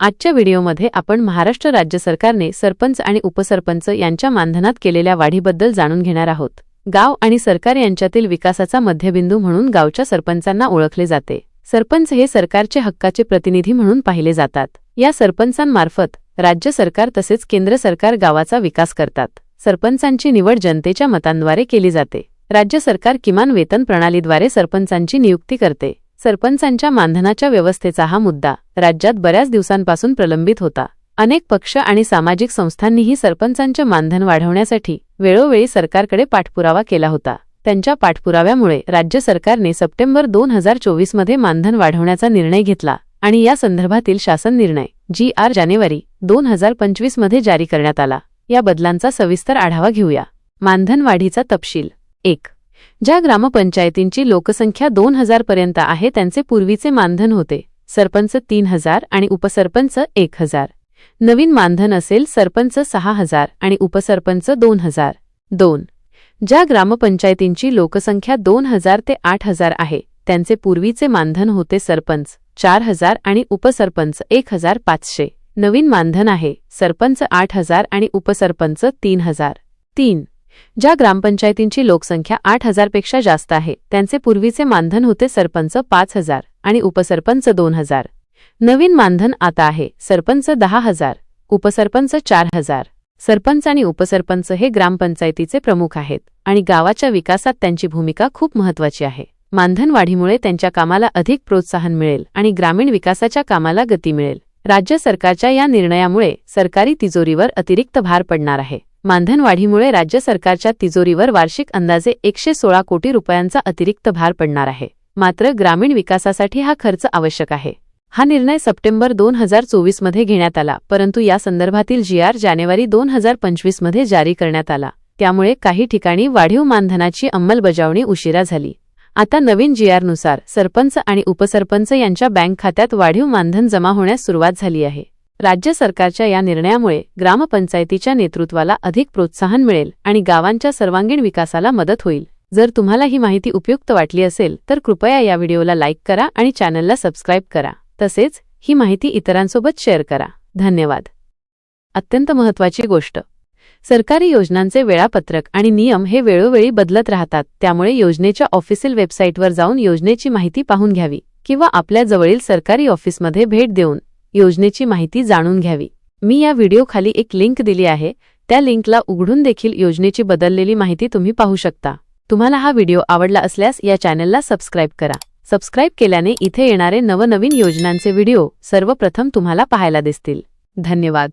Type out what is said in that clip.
आजच्या व्हिडिओमध्ये आपण महाराष्ट्र राज्य सरकारने सरपंच आणि उपसरपंच यांच्या मानधनात केलेल्या वाढीबद्दल जाणून घेणार आहोत. गाव आणि सरकार यांच्यातील विकासाचा मध्यबिंदू म्हणून गावच्या सरपंचांना ओळखले जाते. सरपंच हे सरकारचे हक्काचे प्रतिनिधी म्हणून पाहिले जातात. या सरपंचांमार्फत राज्य सरकार तसेच केंद्र सरकार गावाचा विकास करतात. सरपंचांची निवड जनतेच्या मतांद्वारे केली जाते. राज्य सरकार किमान वेतन प्रणालीद्वारे सरपंचांची नियुक्ती करते. सरपंचांच्या मानधनाच्या व्यवस्थेचा हा मुद्दा राज्यात बऱ्याच दिवसांपासून प्रलंबित होता. अनेक पक्ष आणि सामाजिक संस्थांनीही सरपंचांचे मानधन वाढवण्यासाठी वेळोवेळी सरकारकडे पाठपुरावा केला होता. त्यांच्या पाठपुराव्यामुळे राज्य सरकारने सप्टेंबर दोन हजार चोवीसमध्ये मानधन वाढवण्याचा निर्णय घेतला आणि या संदर्भातील शासन निर्णय जी आर जानेवारी दोन हजार पंचवीसमध्ये जारी करण्यात आला. या बदलांचा सविस्तर आढावा घेऊया. मानधन वाढीचा तपशील एक. ज्या ग्रामपंचायतींची लोकसंख्या दोन हजार पर्यंत आहे त्यांचे पूर्वीचे मानधन होते. सरपंच तीन हजार आणि उपसरपंच एक हजार. नवीन मानधन असेल सरपंच सहा हजार आणि उपसरपंच दोन हजार. दोन. ज्या ग्रामपंचायतींची लोकसंख्या दोन हजार ते आठ हजार आहे त्यांचे पूर्वीचे मानधन होते सरपंच चार हजार आणि उपसरपंच एक हजार पाचशे. नवीन मानधन आहे सरपंच आठ हजार आणि उपसरपंच तीन हजार. तीन. ज्या ग्रामपंचायतींची लोकसंख्या आठ हजारपेक्षा जास्त आहे त्यांचे पूर्वीचे मानधन होते सरपंच पाच हजार आणि उपसरपंच दोन हजार. नवीन मानधन आता आहे सरपंच दहा हजार उपसरपंच चार हजार. सरपंच आणि उपसरपंच हे ग्रामपंचायतीचे प्रमुख आहेत आणि गावाच्या विकासात त्यांची भूमिका खूप महत्वाची आहे. मानधन वाढीमुळे त्यांच्या कामाला अधिक प्रोत्साहन मिळेल आणि ग्रामीण विकासाच्या कामाला गती मिळेल. राज्य सरकारच्या या निर्णयामुळे सरकारी तिजोरीवर अतिरिक्त भार पडणार आहे. मानधन वाढीमुळे राज्य सरकारच्या तिजोरीवर वार्षिक अंदाजे एकशे सोळा कोटी रुपयांचा अतिरिक्त भार पडणार आहे. मात्र ग्रामीण विकासासाठी हा खर्च आवश्यक आहे. हा निर्णय सप्टेंबर दोन हजार चोवीसमध्ये घेण्यात आला परंतु या संदर्भातील जी आर जानेवारी दोन हजार पंचवीसमध्ये जारी करण्यात आला. त्यामुळे काही ठिकाणी वाढीव मानधनाची अंमलबजावणी उशिरा झाली. आता नवीन जी आरनुसार सरपंच आणि उपसरपंच यांच्या बँक खात्यात वाढीव मानधन जमा होण्यास सुरुवात झाली आहे. राज्य सरकारच्या या निर्णयामुळे ग्रामपंचायतीच्या नेतृत्वाला अधिक प्रोत्साहन मिळेल आणि गावांच्या सर्वांगीण विकासाला मदत होईल. जर तुम्हाला ही माहिती उपयुक्त वाटली असेल तर कृपया या व्हिडिओला लाईक करा आणि चॅनलला सबस्क्राईब करा. तसेच ही माहिती इतरांसोबत शेअर करा. धन्यवाद. अत्यंत महत्वाची गोष्ट. सरकारी योजनांचे वेळापत्रक आणि नियम हे वेळोवेळी बदलत राहतात त्यामुळे योजनेच्या ऑफिशियल वेबसाईटवर जाऊन योजनेची माहिती पाहून घ्यावी किंवा आपल्या जवळील सरकारी ऑफिसमध्ये भेट देऊन योजनेची माहिती जाणून घ्यावी. मी या व्हिडिओ खाली एक लिंक दिली आहे. त्या लिंकला उघडून देखील योजनेची बदललेली माहिती तुम्ही पाहू शकता. तुम्हाला हा व्हिडिओ आवडला असल्यास या चॅनलला सबस्क्राईब करा. सबस्क्राईब केल्याने इथे येणारे नवनवीन योजनांचे व्हिडिओ सर्वप्रथम तुम्हाला पाहायला दिसतील. धन्यवाद.